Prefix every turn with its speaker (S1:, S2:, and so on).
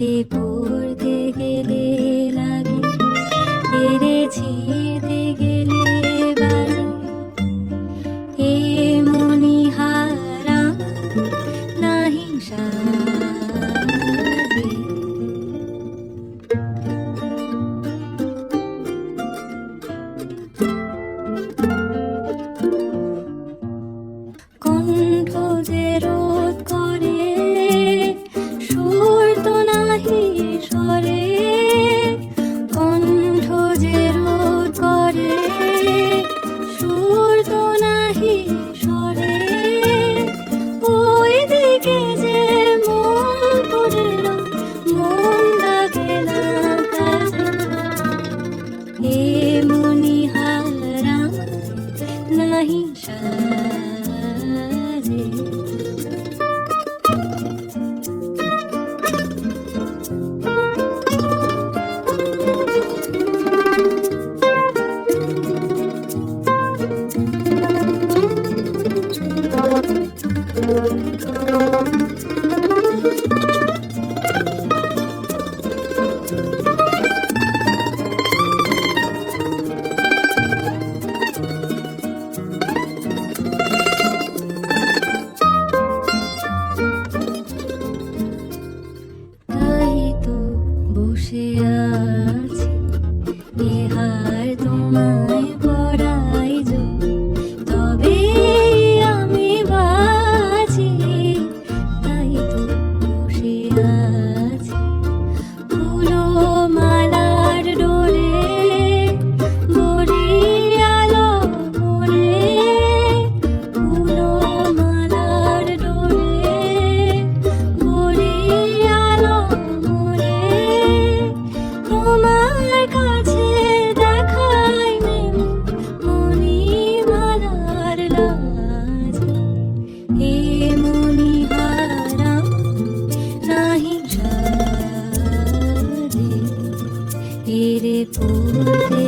S1: রে পড়তে গেলে লাগে এরে ছিঁড়তে গেলে বাজে। এ মণিহারা নাহি সাজে কণ্ঠ নাহি সাজে তাই তো reality. Thank you.